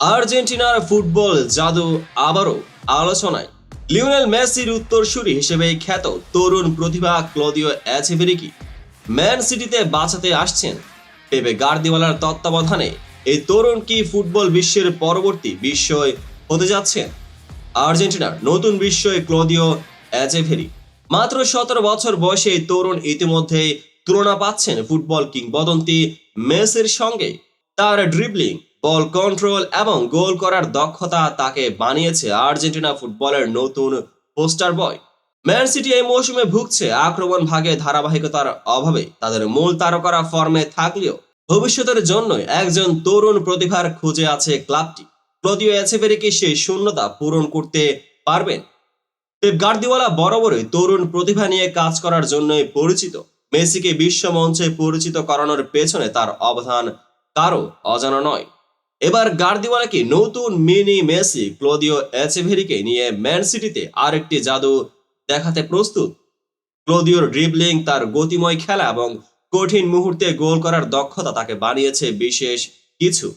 আর্জেন্টিনার ফুটবল জাদু আবারও আলোচনায়। লিওনেল মেসির উত্তরসূরি হিসেবে খ্যাত তরুণ প্রতিভা ক্লদিও অ্যাচেভেরিকি ম্যান সিটিতে বাঁচাতে আসছেন। পেপে গার্দিওয়ালার তত্ত্বাবধানে এই তরুণ কি ফুটবল বিশ্বের পরবর্তী বিস্ময় হতে যাচ্ছেন? আর্জেন্টিনার নতুন বিস্ময় ক্লদিও অ্যাচেভেরি মাত্র সতেরো বছর বয়সে এই তরুণ ইতিমধ্যে তুলনা পাচ্ছেন ফুটবল কিংবদন্তি মেসির সঙ্গে। তার ড্রিবলিং বল কন্ট্রোল এবং গোল করার দক্ষতা তাকে বানিয়েছে আর্জেন্টিনা ফুটবলের নতুন পোস্টার বয়। ম্যান সিটি এই মৌসুমে ভুগছে আক্রমণ ভাগে ধারাবাহিকতার অভাবে। তাদের মূল তারকারা ফর্মে থাকলেও ভবিষ্যতের জন্য একজন তরুণ প্রতিভার খুঁজে আছে ক্লাবটি। ক্লদিও এসেভেরিকে সেই শূন্যতা পূরণ করতে পারবেন? গার্দিওয়ালা বরাবরই তরুণ প্রতিভা নিয়ে কাজ করার জন্যই পরিচিত। মেসিকে বিশ্ব মঞ্চে পরিচিত করানোর পেছনে তার অবদান কারও অজানা নয়। এবার গার্দিওয়ালাকে নতুন মিনি মেসি ক্লোদিও এচেভেরিকে নিয়ে ম্যান সিটিতে আরেকটি জাদু দেখাতে প্রস্তুত। ক্লোদিওর ড্রিবলিং তার গতিময় খেলা এবং কঠিন মুহূর্তে গোল করার দক্ষতা তাকে বানিয়েছে বিশেষ কিছু।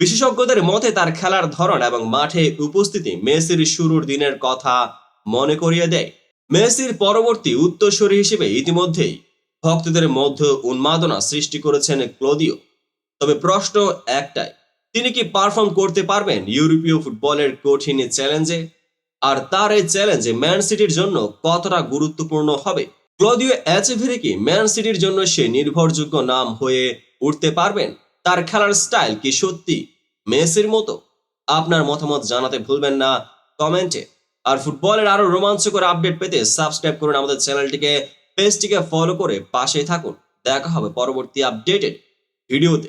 বিশেষজ্ঞদের মতে তার খেলার ধরন এবং মাঠে উপস্থিতি মেসির শুরুর দিনের কথা মনে করিয়ে দেয়। মেসির পরবর্তী উত্তরসূরি হিসেবে ইতিমধ্যেই ভক্তদের মধ্যে উন্মাদনা সৃষ্টি করেছেন ক্লোদিও। তবে প্রশ্ন একটাই তিনি কি পারফর্ম করতে পারবেন? ইউরোপীয় ফুটবলের কঠিন চ্যালেঞ্জে আর তার এই চ্যালেঞ্জে ম্যান সিটির জন্য কতটা গুরুত্বপূর্ণ হবে? ক্লদিও অ্যাচেভেরি কি ম্যান সিটির জন্য সে নির্ভরযোগ্য নাম হয়ে উঠতে পারবেন? তার খেলার স্টাইল কি সত্যি? মেসির মতো? আপনার মতামত জানাতে ভুলবেন না কমেন্টে। আর ফুটবলের আরও রোমাঞ্চকর আপডেট পেতে সাবস্ক্রাইব করুন আমাদের চ্যানেলটিকে পেজটিকে ফলো করে পাশেই থাকুন। দেখা হবে পরবর্তী আপডেটেড ভিডিওতে।